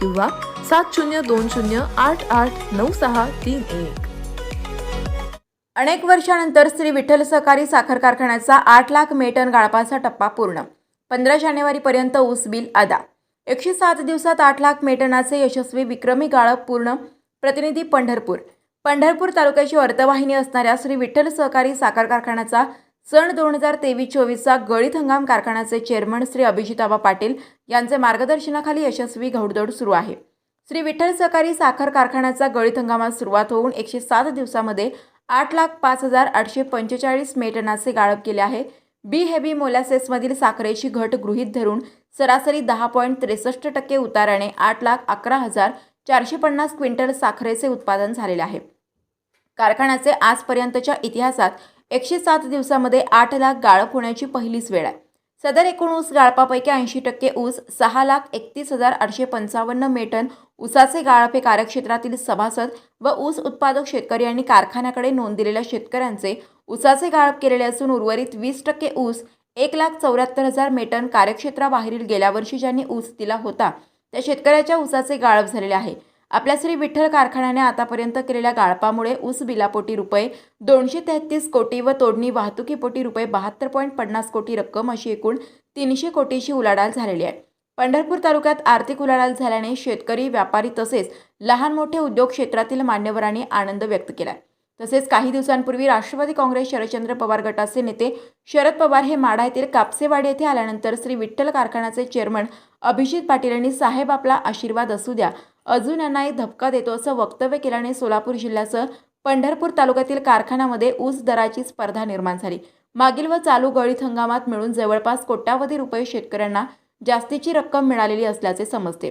किंवा सात शून्य दोन शून्य आठ आठ नऊ सहा तीन एक. अनेक वर्षानंतर श्री विठ्ठल सहकारी साखर कारखान्याचा आठ लाख मेटन गाळपाचा टप्पा पूर्ण. पंधरा जानेवारीपर्यंत ऊस बिल अदा. एकशे सात दिवसात आठ लाख मेटनाचे यशस्वी विक्रमी गाळप पूर्ण. प्रतिनिधी पंढरपूर. पंढरपूर तालुक्याची अर्थवाहिनी असणाऱ्या श्री विठ्ठल सहकारी साखर कारखान्याचा सन दोन हजार तेवीस चोवीसचा गळीत हंगाम कारखान्याचे चेअरमन श्री अभिजिताबा पाटील यांचे मार्गदर्शनाखाली यशस्वी घौडदौड सुरू आहे. श्री विठ्ठल सहकारी साखर कारखान्याचा गळीत हंगामात सुरुवात होऊन एकशे सात दिवसामध्ये आठ लाख पाच हजार आठशे पंचेचाळीस मेटनाचे गाळप केले आहे. बी हेवी मोलॅसेसमधील साखरेची घट गृहीत धरून सरासरी दहा पॉईंट त्रेसष्ट टक्के उताराने आठ लाख अकरा हजार चारशे पन्नास क्विंटल साखरेचे उत्पादन झालेले आहे. कारखान्याचे आजपर्यंतच्या इतिहासात एकशे सात दिवसामध्ये आठ लाख गाळप होण्याची पहिलीच वेळ आहे. सदर एकूण ऊस गाळपापैकी ऐंशी टक्के ऊस सहा लाख एकतीस हजार आठशे पंचावन्न मेटन ऊसाचे गाळप हे कार्यक्षेत्रातील सभासद व ऊस उत्पादक शेतकरी आणि कारखान्याकडे नोंद दिलेल्या शेतकऱ्यांचे ऊसाचे गाळप केलेले असून उर्वरित वीस टक्के ऊस एक लाख चौऱ्याहत्तर हजार मेटन कार्यक्षेत्राबाहेरील गेल्या वर्षी ज्यांनी ऊस दिला होता त्या शेतकऱ्याच्या ऊसाचे गाळप झालेले आहे. आपल्या श्री विठ्ठल कारखान्याने आतापर्यंत केलेल्या गाळपामुळे ऊस बिलापोटी रुपये दोनशे तेहतीस कोटी व तोडणी वाहतुकीपोटी रुपये बहात्तर पॉईंट पन्नास कोटी रक्कम अशी एकूण तीनशे कोटीची उलाढाल झालेली आहे. पंढरपूर तालुक्यात आर्थिक उलाढाल झाल्याने शेतकरी व्यापारी तसेच लहान मोठे उद्योग क्षेत्रातील मान्यवरांनी आनंद व्यक्त केला तसेच काही दिवसांपूर्वी राष्ट्रवादी काँग्रेस शरदचंद्र पवार गटाचे नेते शरद पवार हे माढा येथील कापसेवाडी येथे आल्यानंतर श्री विठ्ठल कारखान्याचे चेअरमन अभिजित पाटील यांनी साहेब आपला आशीर्वाद असू द्या अजून यांनाही धपका देतो असं वक्तव्य केल्याने सोलापूर जिल्ह्यासह पंढरपूर तालुक्यातील कारखान्यामध्ये ऊस दराची स्पर्धा निर्माण झाली. मागील व चालू गळीत हंगामात मिळून जवळपास कोट्यावधी रुपये शेतकऱ्यांना जास्तीची रक्कम मिळालेली असल्याचे समजते.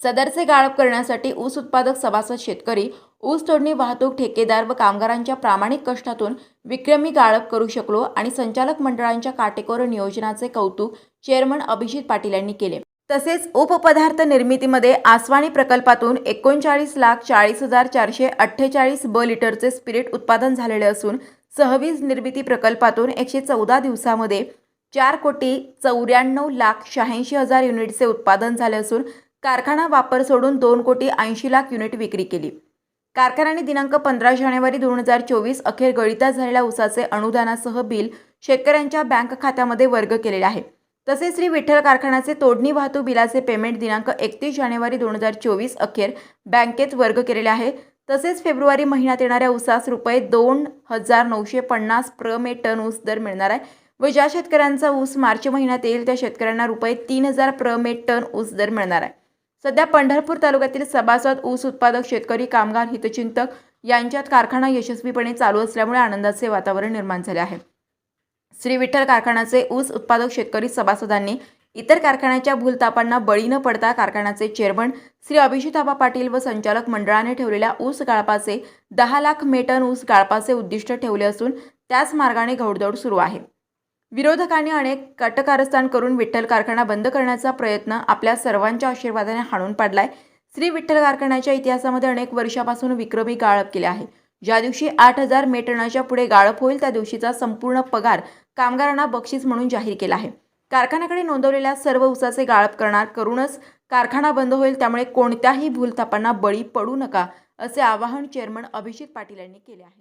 सदरचे गाळप करण्यासाठी ऊस उत्पादक सभासद शेतकरी ऊस तोडणी वाहतूक ठेकेदार व कामगारांच्या प्रामाणिक कष्टातून विक्रमी गाळप करू शकलो आणि संचालक मंडळांच्या काटेकोर नियोजनाचे कौतुक चेअरमन अभिजित पाटील यांनी केले. तसेच उपपदार्थ निर्मितीमध्ये आसवाणी प्रकल्पातून एकोणचाळीस लाख चाळीस हजार चारशे अठ्ठेचाळीस ब लिटरचे स्पिरिट उत्पादन झालेले असून सहवीज निर्मिती प्रकल्पातून एकशे चौदा दिवसामध्ये चार कोटी चौऱ्याण्णव लाख शहाऐंशी हजार युनिटचे उत्पादन झाले असून कारखाना वापर सोडून दोन कोटी ऐंशी लाख युनिट विक्री केली. कारखान्याने दिनांक पंधरा जानेवारी दोन हजार चोवीस अखेर गळीता झालेल्या ऊसाचे अनुदानासह बिल शेतकऱ्यांच्या बँक खात्यामध्ये वर्ग केलेले आहे. तसेच श्री विठ्ठल कारखान्याचे तोडणी वाहतूक बिलाचे पेमेंट दिनांक एकतीस जानेवारी दोन हजार चोवीस अखेर बँकेत वर्ग केलेले आहे. तसेच फेब्रुवारी महिन्यात येणाऱ्या ऊसास रुपये दोन हजार नऊशे पन्नास प्रमे टन ऊस दर मिळणार आहे व ज्या शेतकऱ्यांचा ऊस मार्च महिन्यात येईल त्या शेतकऱ्यांना रुपये तीन हजार प्रमे टन ऊस दर मिळणार आहे. सध्या पंढरपूर तालुक्यातील सभासद ऊस उत्पादक शेतकरी कामगार हितचिंतक यांच्यात कारखाना यशस्वीपणे चालू असल्यामुळे आनंदाचे वातावरण निर्माण झाले आहे. श्री विठ्ठल कारखान्याचे ऊस उत्पादक शेतकरी सभासदांनी इतर कारखान्याच्या भूलतापांना बळी न पडता कारखान्याचे चेअरमन श्री अभिजिताबा पाटील व संचालक मंडळाने ठेवलेल्या ऊस गाळपाचे दहा लाख मेटन ऊस गाळपाचे उद्दिष्ट ठेवले असून त्याच मार्गाने घौडदौड सुरू आहे. विरोधकांनी अनेक कटकारस्थान करून विठ्ठल कारखाना बंद करण्याचा प्रयत्न आपल्या सर्वांच्या आशीर्वादाने हाणून पाडलाय. श्री विठ्ठल कारखान्याच्या इतिहासामध्ये अनेक वर्षापासून विक्रमी गाळप केले आहे. ज्या दिवशी आठ हजार मेटनाच्या पुढे गाळप होईल त्या दिवशीचा संपूर्ण पगार कामगारांना बक्षीस म्हणून जाहीर केला आहे. कारखान्याकडे नोंदवलेल्या सर्व उसाचे गाळप करणार करूनच कारखाना बंद होईल त्यामुळे कोणत्याही भूलथापांना बळी पडू नका असे आवाहन चेअरमन अभिजित पाटील यांनी केले आहे.